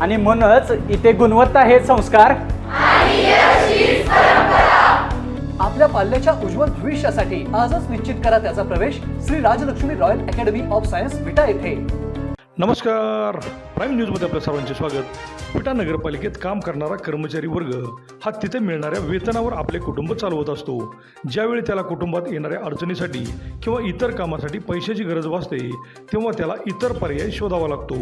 आणि म्हणूनच इथे गुणवत्ता हे संस्कार. आपल्या पाल्याच्या उज्ज्वल भविष्यासाठी आजच निश्चित करा त्याचा प्रवेश Shri Rajlakshmi royal academy of science Vita येथे. नमस्कार. प्राईम न्यूजमध्ये आपल्या सर्वांचे स्वागत. विटा नगरपालिकेत काम करणारा कर्मचारी वर्ग हा तिथे मिळणाऱ्या वेतनावर आपले कुटुंब चालवत असतो. ज्यावेळी त्याला कुटुंबात येणाऱ्या अडचणीसाठी किंवा इतर कामासाठी पैशाची गरज भासते तेव्हा त्याला इतर पर्याय शोधावा लागतो.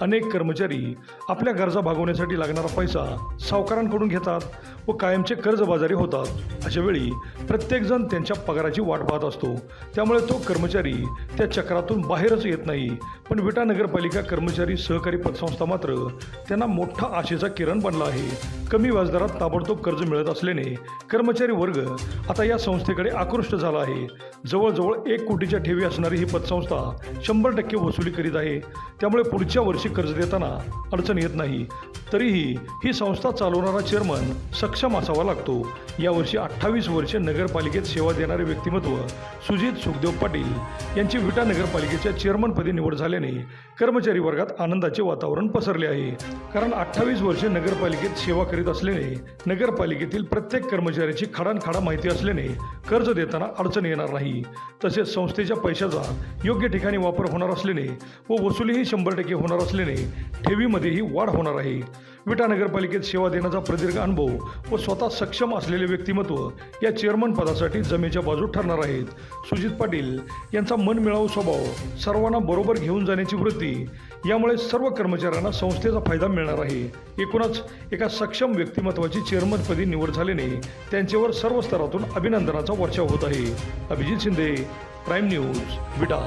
अनेक कर्मचारी आपल्या गरजा भागवण्यासाठी लागणारा पैसा सावकारांकडून घेतात व कायमचे कर्जबाजारी होतात. अशा वेळी प्रत्येकजण त्यांच्या पगाराची वाट पाहत असतो. त्यामुळे तो कर्मचारी त्या चक्रातून बाहेरच येत नाही. पण विटा नगरपालिका कर्मचारी सहकारी पतसंस्था मात्र त्यांना मोठा आशेचा किरण बनला आहे. कमी व्याजदरात ताबडतोब कर्ज मिळत असल्याने कर्मचारी वर्ग आता या संस्थेकडे आकृष्ट झाला आहे. जवळजवळ एक कोटीच्या ठेवी असणारी ही पतसंस्था शंभर टक्के वसुली करीत आहे. त्यामुळे पुढच्या वर्षी कर्ज देताना अडचण येत नाही. तरीही ही संस्था चालवणारा चेअरमन सक्षम असावा लागतो. यावर्षी अठ्ठावीस वर्षे नगरपालिकेत सेवा देणारे व्यक्तिमत्व सुजित सुखदेव पाटील यांची विटा नगरपालिकेच्या चेअरमनपदी निवड झाल्याने कर्मचारी वर्गात आनंदाचे वातावरण पसरले आहे. कारण अठ्ठावीस वर्षे नगरपालिकेत सेवा करीत असल्याने नगरपालिकेतील प्रत्येक कर्मचाऱ्याची खडानखाडा माहिती असल्याने कर्ज देताना अडचण येणार नाही. तसेच संस्थेच्या पैशाचा योग्य ठिकाणी वापर होणार असल्याने व वसुलीही शंभर टक्के होणार असल्याने ठेवीमध्येही वाढ होणार आहे. विटा नगरपालिकेत सेवा देण्याचा प्रदीर्घ अनुभव व स्वतः सक्षम असलेले व्यक्तिमत्व या चेअरमन पदासाठी जमेच्या बाजू ठरणार आहेत. सुजित पाटील यांचा मनमिळावू स्वभाव सर्वांना बरोबर घेऊन जाण्याची वृत्ती यामुळे सर्व कर्मचाऱ्यांना संस्थेचा फायदा मिळणार आहे. एकूणच एका सक्षम व्यक्तिमत्वाची चेअरमनपदी निवड झाल्याने त्यांच्यावर सर्व स्तरातून अभिनंदनाचा वर्षाव होत आहे. Abhijit Shinde prime news Vita